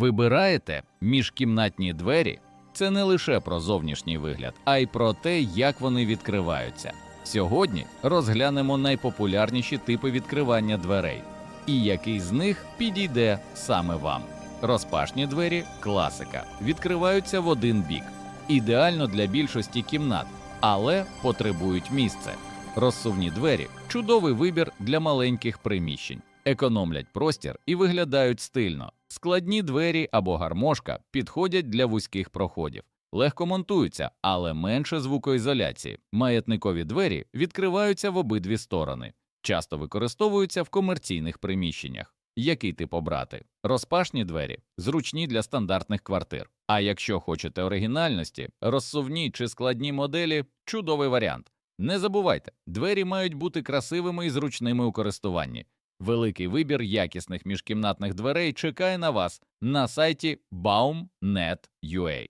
Вибираєте міжкімнатні двері. Це не лише про зовнішній вигляд, а й про те, як вони відкриваються. Сьогодні розглянемо найпопулярніші типи відкривання дверей і який з них підійде саме вам. Розпашні двері класика, відкриваються в один бік, ідеально для більшості кімнат, але потребують місця. Розсувні двері чудовий вибір для маленьких приміщень, економлять простір і виглядають стильно. Складні двері або гармошка підходять для вузьких проходів, легко монтуються, але менше звукоізоляції. Маятникові двері відкриваються в обидві сторони, часто використовуються в комерційних приміщеннях. Який тип обрати? Розпашні двері зручні для стандартних квартир. А якщо хочете оригінальності, розсувні чи складні моделі чудовий варіант. Не забувайте, двері мають бути красивими і зручними у користуванні. Великий вибір якісних міжкімнатних дверей чекає на вас на сайті baum.net.ua.